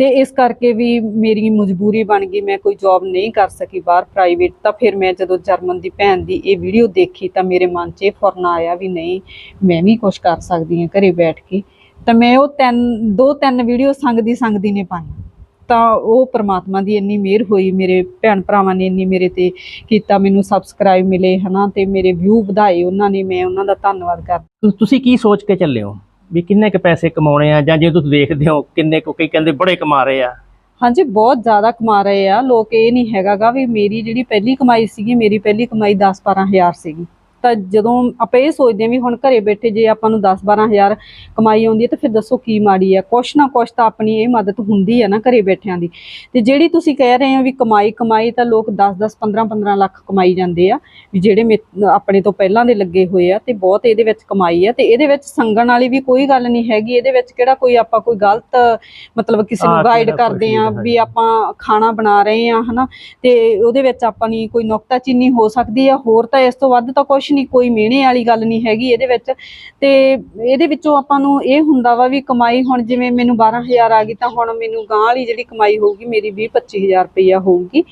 ਤੇ ਇਸ ਕਰਕੇ ਵੀ ਮੇਰੀ ਮਜਬੂਰੀ ਬਣ ਗਈ, ਮੈਂ ਕੋਈ ਜੌਬ ਨਹੀਂ ਕਰ ਸਕੀ ਬਾਹਰ ਪ੍ਰਾਈਵੇਟ ਤਾਂ ਫਿਰ ਮੈਂ ਜਦੋਂ ਜਰਮਨ ਦੀ ਭੈਣ ਦੀ ਇਹ ਵੀਡੀਓ ਦੇਖੀ ਤਾਂ ਮੇਰੇ ਮਨ 'ਚ ਇਹ ਫੁਰਨ ਆਇਆ ਵੀ ਨਹੀਂ, ਮੈਂ ਵੀ ਕੁਝ ਕਰ ਸਕਦੀ ਹਾਂ ਘਰੇ ਬੈਠ ਕੇ। ਤਾਂ ਮੈਂ ਉਹ ਤਿੰਨ, ਦੋ ਤਿੰਨ ਵੀਡੀਓ ਸੰਗਦੀ ਸੰਗਦੀ ਨੇ ਪਾਈਆਂ। ਤਾਂ ਉਹ ਪ੍ਰਮਾਤਮਾ ਦੀ ਇੰਨੀ ਮਿਹਰ ਹੋਈ, ਮੇਰੇ ਭੈਣ ਭਰਾਵਾਂ ਨੇ ਇੰਨੀ ਮੇਰੇ ਤੇ ਕੀਤਾ, ਮੈਨੂੰ ਸਬਸਕ੍ਰਾਈਬ ਮਿਲੇ, ਹਨਾ, ਤੇ ਮੇਰੇ ਵਿਊ ਵਧਾਏ ਉਹਨਾਂ ਨੇ, ਮੈਂ ਉਹਨਾਂ ਦਾ ਧੰਨਵਾਦ ਕਰਦੀ। ਤੁਸੀਂ ਕੀ ਸੋਚ ਕੇ ਚੱਲੇ ਹੋ? ਵੀ ਕਿੰਨੇ ਕ ਪੈਸੇ ਕਮਾਉਣੇ ਆ, ਜਾਂ ਜੇ ਤੁਸੀਂ ਦੇਖਦੇ ਹੋ ਕਿੰਨੇ ਕੁ, ਕਈ ਕਹਿੰਦੇ ਬੜੇ ਕਮਾ ਰਹੇ ਆ। ਹਾਂਜੀ, ਬਹੁਤ ਜ਼ਿਆਦਾ ਕਮਾ ਰਹੇ ਆ। ਲੋਕ ਇਹ ਨਹੀਂ ਹੈਗਾਗਾ ਵੀ ਮੇਰੀ ਜਿਹੜੀ ਪਹਿਲੀ ਕਮਾਈ ਸੀਗੀ, ਮੇਰੀ ਪਹਿਲੀ ਕਮਾਈ 10 12000 ਸੀਗੀ। ਤਾਂ ਜਦੋਂ ਆਪਾਂ ਇਹ ਸੋਚਦੇ ਹਾਂ ਵੀ ਹੁਣ ਘਰੇ ਬੈਠੇ ਜੇ ਆਪਾਂ ਨੂੰ 10 12000 ਕਮਾਈ ਆਉਂਦੀ ਹੈ ਤਾਂ ਫਿਰ ਦੱਸੋ ਕੀ ਮਾੜੀ ਆ ਕੁਛ ਨਾ ਕੁਛ ਤਾਂ ਆਪਣੀ ਇਹ ਮਦਦ ਹੁੰਦੀ ਆ ਨਾ ਘਰੇ ਬੈਠਿਆਂ ਦੀ। ਤੇ ਜਿਹੜੀ ਤੁਸੀਂ ਕਹਿ ਰਹੇ ਹੋ ਵੀ ਕਮਾਈ ਕਮਾਈ ਤਾਂ ਲੋਕ 10 10 15 15 ਲੱਖ ਕਮਾਈ ਜਾਂਦੇ ਆ ਵੀ ਜਿਹੜੇ ਆਪਣੇ ਤੋਂ ਪਹਿਲਾਂ ਦੇ ਲੱਗੇ ਹੋਏ ਆ ਤੇ ਬਹੁਤ ਇਹਦੇ ਵਿੱਚ ਕਮਾਈ ਆ ਤੇ ਇਹਦੇ ਵਿੱਚ ਸੰਗਣ ਵਾਲੀ ਵੀ ਕੋਈ ਗੱਲ ਨਹੀਂ ਹੈਗੀ। ਇਹਦੇ ਵਿੱਚ ਕਿਹੜਾ ਕੋਈ ਆਪਾਂ ਕੋਈ ਗਲਤ ਮਤਲਬ ਕਿਸੇ ਨੂੰ ਹਾਂ, ਗਾਈਡ ਕਰਦੇ ਆ ਵੀ ਆਪਾਂ ਖਾਣਾ ਬਣਾ ਰਹੇ ਆ ਹਨਾ? ਤੇ ਉਹਦੇ ਵਿੱਚ ਆਪਾਂ ਨਹੀਂ ਕੋਈ ਨੁਕਤਾਚੀਨੀ ਹੋ ਸਕਦੀ ਆ। ਹੋਰ ਤਾਂ ਇਸ ਤੋਂ ਵੱਧ ਤਾਂ ਕੁਝ ਨਹੀਂ, ਕੋਈ ਮਿਹਣੇ ਵਾਲੀ ਗੱਲ ਨਹੀਂ ਹੈਗੀ ਇਹਦੇ ਵਿੱਚ। ਤੇ ਇਹਦੇ ਵਿੱਚੋਂ ਆਪਾਂ ਨੂੰ ਇਹ ਹੁੰਦਾ ਵਾ ਵੀ ਕਮਾਈ ਹੁਣ ਜਿਵੇਂ ਮੈਨੂੰ 12000 ਆ ਗਈ ਤਾਂ ਹੁਣ ਮੈਨੂੰ ਗਾਂ ਵਾਲੀ ਜਿਹੜੀ ਕਮਾਈ ਹੋਊਗੀ, ਮੇਰੀ 20 25000 ਰੁਪਈਆ ਹੋਊਗੀ।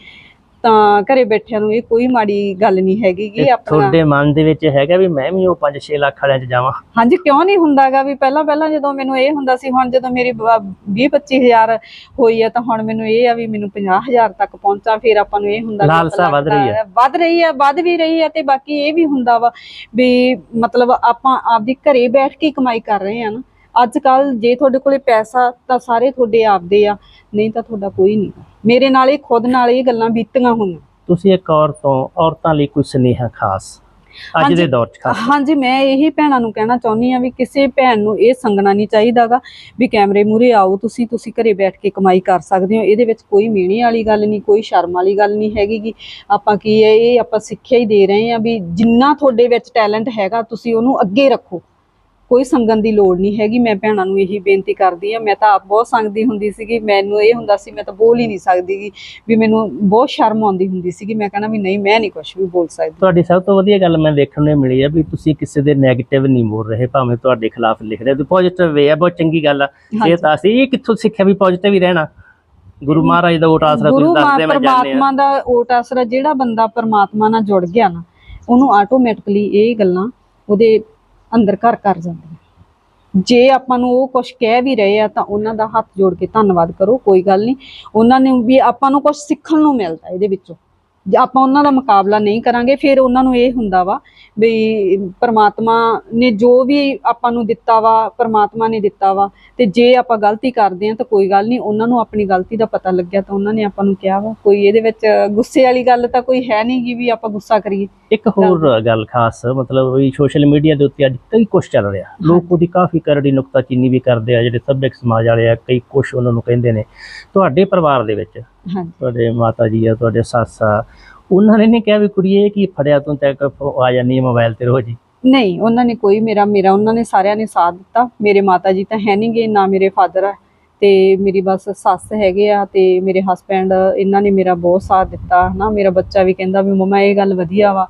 ਤਾਂ ਘਰੇ ਬੈਠਿਆਂ ਨੂੰ ਇਹ ਕੋਈ ਮਾੜੀ ਗੱਲ ਨਹੀਂ ਹੈਗੀ ਕਿ ਆਪਣਾ ਤੁਹਾਡੇ ਮਨ ਦੇ ਵਿੱਚ ਹੈਗਾ ਵੀ ਮੈਂ ਵੀ ਉਹ 5-6 ਲੱਖ ਵਾਲਿਆਂ 'ਚ ਜਾਵਾਂ ਹਾਂਜੀ ਕਿਉਂ ਨਹੀਂ ਹੁੰਦਾਗਾ ਵੀ ਪਹਿਲਾਂ ਪਹਿਲਾਂ ਜਦੋਂ ਮੈਨੂੰ ਇਹ ਹੁੰਦਾ ਸੀ ਹੁਣ ਜਦੋਂ ਮੇਰੀ 20 25000 ਹੋਈ ਆ ਤਾਂ ਹੁਣ ਮੈਨੂੰ ਇਹ ਆ ਵੀ ਮੈਨੂੰ 50000 ਤੱਕ ਪਹੁੰਚਾਂ ਫਿਰ ਆਪਾਂ ਨੂੰ ਇਹ ਹੁੰਦਾ ਲਾਲਸਾ ਵੱਧ ਰਹੀ ਆ। ਵੱਧ ਰਹੀ ਆ ਵੱਧ ਵੀ ਰਹੀ ਆ ਤੇ ਬਾਕੀ ਇਹ ਵੀ ਹੁੰਦਾ ਵਾ ਵੀ ਮਤਲਬ ਆਪਾਂ ਆਪਦੀ ਘਰੇ ਬੈਠ ਕੇ ਕਮਾਈ ਕਰ ਰਹੇ ਆ ਨਾ ਅੱਜ ਕੱਲ ਜੇ ਤੁਹਾਡੇ ਕੋਲੇ ਪੈਸਾ ਤਾਂ ਸਾਰੇ ਤੁਹਾਡੇ ਆਪਦੇ ਆ ਨਹੀਂ ਤਾਂ ਤੁਹਾਡਾ ਕੋਈ ਨਹੀਂ। ਮੇਰੇ ਨਾਲ ਇਹ ਖੁਦ ਨਾਲ ਇਹ ਗੱਲਾਂ ਬੀਤੀਆਂ ਹੋਈਆਂ। ਤੁਸੀਂ ਇੱਕ ਔਰਤ ਤੋਂ ਔਰਤਾਂ ਲਈ ਕੋਈ ਸੁਨੇਹਾ ਖਾਸ? ਅੱਜ। ਦੇ ਦੌਰ 'ਚ ਖਾਸ। ਹਾਂਜੀ ਮੈਂ ਇਹੀ ਭੈਣਾਂ ਨੂੰ ਕਹਿਣਾ ਚਾਹੁੰਦੀ ਆ ਵੀ ਕਿਸੇ ਭੈਣ ਨੂੰ ਇਹ ਸੰਗਣਾ ਨਹੀਂ ਚਾਹੀਦਾਗਾ ਵੀ ਕੈਮਰੇ ਮੂਹਰੇ ਆਓ ਤੁਸੀਂ ਤੁਸੀਂ ਘਰੇ ਬੈਠ ਕੇ ਕਮਾਈ ਕਰ ਸਕਦੇ ਹੋ। ਇਹਦੇ ਵਿੱਚ ਕੋਈ ਮਿਹਣੇ ਵਾਲੀ ਗੱਲ ਨਹੀਂ ਕੋਈ ਸ਼ਰਮ ਵਾਲੀ ਗੱਲ ਨਹੀਂ ਹੈਗੀ ਗੀ ਆਪਾਂ ਕੀ ਹੈ ਇਹ ਆਪਾਂ ਸਿੱਖਿਆ ਹੀ ਦੇ ਰਹੇ ਆ ਵੀ ਜਿੰਨਾ ਤੁਹਾਡੇ ਵਿੱਚ ਟੈਲੈਂਟ ਹੈਗਾ ਤੁਸੀਂ ਉਹਨੂੰ ਅੱਗੇ ਰੱਖੋ। ਕੋਈ ਸੰਗਣ ਦੀ ਲੋੜ ਨਹੀਂ ਹੈਗੀ ਮੈਂ ਭੈਣਾਂ ਨੂੰ ਇਹੀ ਬੇਨਤੀ ਕਰਦੀ ਆ ਮੈਂ ਤਾਂ ਆਪ ਬਹੁਤ ਸੰਗਦੀ ਹੁੰਦੀ ਸੀਗੀ ਮੈਨੂੰ ਇਹ ਹੁੰਦਾ ਸੀ ਮੈਂ ਤਾਂ ਬੋਲ ਹੀ ਨਹੀਂ ਸਕਦੀ ਗੀ ਵੀ ਮੈਨੂੰ ਬਹੁਤ ਸ਼ਰਮ ਆਉਂਦੀ ਹੁੰਦੀ ਸੀਗੀ। ਮੈਂ ਕਹਿਣਾ ਵੀ ਨਹੀਂ ਮੈਂ ਨਹੀਂ ਕੁਝ ਵੀ ਬੋਲ ਸਕਦੀ। ਤੁਹਾਡੀ ਸਭ ਤੋਂ ਵਧੀਆ ਗੱਲ ਮੈਂ ਦੇਖਣ ਨੂੰ ਮਿਲੀ ਹੈ ਵੀ ਤੁਸੀਂ ਕਿਸੇ ਦੇ 네ਗੇਟਿਵ ਨਹੀਂ ਬੋਲ ਰਹੇ ਭਾਵੇਂ ਤੁਹਾਡੇ ਖਿਲਾਫ ਲਿਖ ਰਹੇ ਹੋ। ਪੋਜ਼ਿਟਿਵ ਵੇ ਹੈ ਬਹੁਤ ਚੰਗੀ ਗੱਲ ਆ। ਇਹ ਤਾਂ ਅਸੀਂ ਇਹ ਕਿੱਥੋਂ ਸਿੱਖਿਆ ਵੀ ਪੋਜ਼ਿਟਿਵ ਹੀ ਰਹਿਣਾ? ਗੁਰੂ ਮਹਾਰਾਜ ਦਾ ਓਟ ਆਸਰਾ ਤੁਸੀਂ ਦੱਸਦੇ ਮੈਂ ਜਾਣਦੇ ਆ ਪਰਮਾਤਮਾ ਦਾ ਓਟ ਆਸਰਾ ਜਿਹੜਾ ਬੰਦਾ ਪਰਮਾਤਮਾ ਨਾਲ ਜੁੜ ਗਿਆ ਨਾ ਉਹਨੂੰ ਆਟੋਮੈਟਿਕਲੀ ਇਹ ਗੱਲਾਂ ਉਹਦੇ ਅੰਦਰ ਘਰ ਕਰ ਜਾਂਦੀਆਂ। ਜੇ ਆਪਾਂ ਨੂੰ ਉਹ ਕੁਝ ਕਹਿ ਵੀ ਰਹੇ ਆ, ਤਾਂ ਉਹਨਾਂ ਦਾ ਹੱਥ ਜੋੜ ਕੇ ਧੰਨਵਾਦ ਕਰੋ, ਕੋਈ ਗੱਲ ਨਹੀਂ। ਉਹਨਾਂ ਨੇ ਵੀ ਆਪਾਂ ਨੂੰ ਕੁਝ ਸਿੱਖਣ ਨੂੰ ਮਿਲਦਾ ਇਹਦੇ ਵਿੱਚੋਂ। ਆਪਾਂ ਉਹਨਾਂ ਦਾ ਮੁਕਾਬਲਾ ਨਹੀਂ ਕਰਾਂਗੇ ਫਿਰ ਉਹਨਾਂ ਨੂੰ ਇਹ ਹੁੰਦਾ ਵਾ ਵੀ ਪਰਮਾਤਮਾ ਨੇ ਜੋ ਵੀ ਆਪਾਂ ਨੂੰ ਦਿੱਤਾ ਵਾ ਪਰਮਾਤਮਾ ਨੇ ਦਿੱਤਾ ਵਾ ਤੇ ਜੇ ਆਪਾਂ ਗਲਤੀ ਕਰਦੇ ਆ ਤਾਂ ਕੋਈ ਗੱਲ ਨਹੀਂ ਉਹਨਾਂ ਨੂੰ ਆਪਣੀ ਗਲਤੀ ਦਾ ਪਤਾ ਲੱਗਿਆ ਤਾਂ ਉਹਨਾਂ ਨੇ ਆਪਾਂ ਨੂੰ ਕਿਹਾ ਵਾ। ਕੋਈ ਇਹਦੇ ਵਿੱਚ ਗੁੱਸੇ ਵਾਲੀ ਗੱਲ ਤਾਂ ਕੋਈ ਹੈ ਨਹੀਂ ਗੀ ਵੀ ਆਪਾਂ ਗੁੱਸਾ ਕਰੀਏ। ਇੱਕ ਹੋਰ ਗੱਲ ਖਾਸ ਮਤਲਬ ਵੀ ਸੋਸ਼ਲ ਮੀਡੀਆ ਦੇ ਉੱਤੇ ਅੱਜ ਕਈ ਕੁਝ ਚੱਲ ਰਿਹਾ। ਲੋਕ ਉਹਦੀ ਕਾਫੀ ਕਰੜੀ ਨੁਕਤਾਚੀਨੀ ਵੀ ਕਰਦੇ ਆ ਜਿਹੜੇ ਸੱਭਿਅਕ ਸਮਾਜ ਵਾਲੇ ਆ ਕਈ ਕੁਝ ਉਹਨਾਂ ਨੂੰ ਕਹਿੰਦੇ ਨੇ। ਤੁਹਾਡੇ ਪਰਿਵਾਰ ਦੇ ਵਿੱਚ ਹਾਂਜੀ। ਤੁਹਾਡੇ ਮਾਤਾ ਜੀ ਆ ਤੁਹਾਡੇ ਸੱਸ ਆ ਉਹਨਾਂ ਨੇ ਨਹੀਂ ਕਿਹਾ ਵੀ ਕੁੜੀਏ ਕੀ ਫੜਿਆ ਤੂੰ ਤੇ ਆ ਜਾਨੀ ਹੈ ਮੋਬਾਈਲ ਤੇ ਰੋਜ਼ ਹੀ? ਨਹੀਂ ਉਹਨਾਂ ਨੇ ਕੋਈ ਮੇਰਾ ਮੇਰਾ ਉਹਨਾਂ ਨੇ ਸਾਰਿਆਂ ਨੇ ਸਾਥ ਦਿੱਤਾ। ਮੇਰੇ ਮਾਤਾ ਜੀ ਤਾਂ ਹੈ ਨਹੀਂਗੇ ਨਾ ਮੇਰੇ ਫਾਦਰ ਆ। ਤੇ ਮੇਰੀ ਬਸ ਸੱਸ ਹੈਗੇ ਆ ਤੇ ਮੇਰੇ ਹਸਬੈਂਡ ਇਹਨਾਂ ਨੇ ਮੇਰਾ ਬਹੁਤ ਸਾਥ ਦਿੱਤਾ, ਹਨਾ? ਮੇਰਾ ਬੱਚਾ ਵੀ ਕਹਿੰਦਾ ਵੀ ਮਮਾ ਇਹ ਗੱਲ ਵਧੀਆ ਵਾ।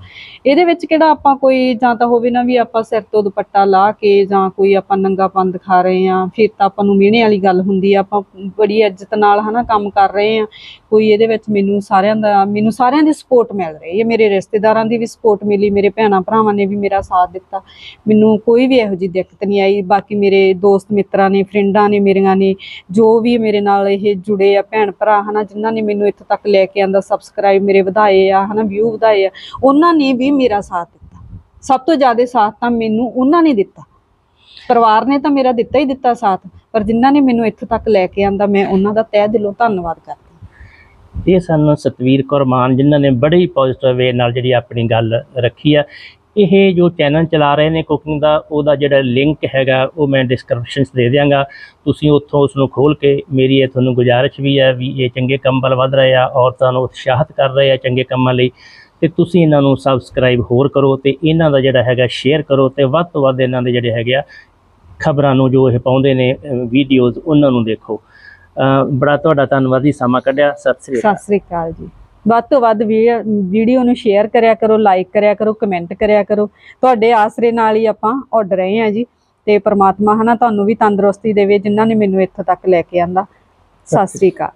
ਇਹਦੇ ਵਿੱਚ ਕਿਹੜਾ ਆਪਾਂ ਕੋਈ ਜਾਂ ਤਾਂ ਹੋਵੇ ਨਾ ਵੀ ਆਪਾਂ ਸਿਰ ਤੋਂ ਦੁਪੱਟਾ ਲਾ ਕੇ ਜਾਂ ਕੋਈ ਆਪਾਂ ਨੰਗਾਪਨ ਦਿਖਾ ਰਹੇ ਆ, ਫਿਰ ਤਾਂ ਆਪਾਂ ਨੂੰ ਮਿਹਣੇ ਵਾਲੀ ਗੱਲ ਹੁੰਦੀ ਆ, ਆਪਾਂ ਬੜੀ ਇੱਜ਼ਤ ਨਾਲ, ਹਨਾ, ਕੰਮ ਕਰ ਰਹੇ ਆ। ਕੋਈ ਇਹਦੇ ਵਿੱਚ ਮੈਨੂੰ ਸਾਰਿਆਂ ਦਾ, ਮੈਨੂੰ ਸਾਰਿਆਂ ਦੀ ਸਪੋਰਟ ਮਿਲ ਰਹੀ ਹੈ। ਮੇਰੇ ਰਿਸ਼ਤੇਦਾਰਾਂ ਦੀ ਵੀ ਸਪੋਰਟ ਮਿਲੀ, ਮੇਰੇ ਭੈਣਾਂ ਭਰਾਵਾਂ ਨੇ ਵੀ ਮੇਰਾ ਸਾਥ ਦਿੱਤਾ। ਮੈਨੂੰ ਕੋਈ ਵੀ ਇਹੋ ਜਿਹੀ ਦਿੱਕਤ ਨਹੀਂ ਆਈ। ਬਾਕੀ ਮੇਰੇ ਦੋਸਤ ਮਿੱਤਰਾਂ ਨੇ ਫਰੈਂਡਾਂ ਨੇ, ਮੇਰੀਆਂ ਨੇ, ਜੋ ਵੀ ਮੇਰੇ ਨਾਲ ਇਹ ਜੁੜੇ ਆ ਭੈਣ ਭਰਾ ਹਨਾ, ਜਿਨ੍ਹਾਂ ਨੇ ਮੈਨੂੰ ਇੱਥੋਂ ਤੱਕ ਲੈ ਕੇ ਆਂਦਾ ਸਬਸਕ੍ਰਾਈਬ ਮੇਰੇ ਵਧਾਏ ਆ, ਹਨਾ ਵਿਊ ਵਧਾਏ ਆ, ਉਹਨਾਂ ਨੇ ਵੀ ਮੇਰਾ ਸਾਥ ਦਿੱਤਾ। ਸਭ ਤੋਂ ਜ਼ਿਆਦਾ ਸਾਥ ਤਾਂ ਮੈਨੂੰ ਉਹਨਾਂ ਨੇ ਦਿੱਤਾ। ਪਰਿਵਾਰ ਨੇ ਤਾਂ ਮੇਰਾ ਦਿੱਤਾ ਹੀ ਦਿੱਤਾ ਸਾਥ, ਪਰ ਜਿਨ੍ਹਾਂ ਨੇ ਮੈਨੂੰ ਇੱਥੋਂ ਤੱਕ ਲੈ ਕੇ ਆਂਦਾ, ਮੈਂ ਉਹਨਾਂ ਦਾ ਤਹਿ ਦਿਲੋਂ ਧੰਨਵਾਦ ਕਰਦੀ ਇਹ ਸਨ ਸਤਵੀਰ ਕੌਰ ਮਾਨ ਜਿਨ੍ਹਾਂ ਨੇ ਬੜੇ ਹੀ ਪੋਜ਼ਿਟਿਵ ਵੇ ਨਾਲ ਜਿਹੜੀ ਆਪਣੀ ਗੱਲ ਰੱਖੀ ਆ। ਇਹ ਜੋ ਚੈਨਲ ਚਲਾ ਰਹੇ ਨੇ ਕੁਕਿੰਗ ਦਾ, ਉਹਦਾ ਜਿਹੜਾ ਲਿੰਕ ਹੈਗਾ, ਉਹ ਮੈਂ ਡਿਸਕ੍ਰਿਪਸ਼ਨ 'ਚ ਦੇ ਦਿਆਂਗਾ। ਤੁਸੀਂ ਉੱਥੋਂ ਉਸ ਨੂੰ ਖੋਲ ਕੇ ਮੇਰੀ ਇਹ ਤੁਹਾਨੂੰ ਗੁਜ਼ਾਰਿਸ਼ ਵੀ ਹੈ ਵੀ ਇਹ ਚੰਗੇ ਕੰਮ ਵੱਲ ਵਧ ਰਹੇ ਆ, ਔਰਤਾਂ ਨੂੰ ਉਤਸ਼ਾਹਿਤ ਕਰ ਰਹੇ ਆ ਚੰਗੇ ਕੰਮਾਂ ਲਈ। ਤੇ ਤੁਸੀਂ ਇਹਨਾਂ ਨੂੰ ਸਬਸਕ੍ਰਾਈਬ ਹੋਰ ਕਰੋ ਤੇ ਇਹਨਾਂ ਦਾ ਜਿਹੜਾ ਹੈਗਾ ਸ਼ੇਅਰ ਕਰੋ ਤੇ ਵੱਧ ਤੋਂ ਵੱਧ ਇਹਨਾਂ ਦੇ ਜਿਹੜੇ ਹੈਗੇ ਆ ਖਬਰਾਂ ਨੂੰ ਜੋ ਇਹ ਪਾਉਂਦੇ ਨੇ ਵੀਡੀਓਜ਼ ਉਹਨਾਂ ਨੂੰ ਦੇਖੋ। ਬੜਾ ਤੁਹਾਡਾ ਧੰਨਵਾਦੀ ਸਮਾਂ ਕੱਢਿਆ, ਸਤਿ ਸ੍ਰੀ ਅਕਾਲ। ਸਤਿ ਸ੍ਰੀ ਅਕਾਲ ਜੀ। ਵੱਧ ਤੋਂ ਵੱਧ ਵੀਡੀਓ ਨੂੰ ਸ਼ੇਅਰ ਕਰਿਆ ਕਰੋ ਲਾਈਕ ਕਰਿਆ ਕਰੋ ਕਮੈਂਟ ਕਰਿਆ ਕਰੋ। ਤੁਹਾਡੇ ਆਸਰੇ ਨਾਲ ਹੀ ਆਪਾਂ ਉੱਡ ਰਹੇ ਹਾਂ ਜੀ। ਤੇ ਪ੍ਰਮਾਤਮਾ ਹਨਾ, ਤੁਹਾਨੂੰ ਵੀ ਤੰਦਰੁਸਤੀ ਦੇਵੇ, ਜਿਨ੍ਹਾਂ ਨੇ ਮੈਨੂੰ ਇੱਥੋਂ ਤੱਕ ਲੈ ਕੇ ਆਂਦਾ। ਸਤਿ ਸ੍ਰੀ ਅਕਾਲ।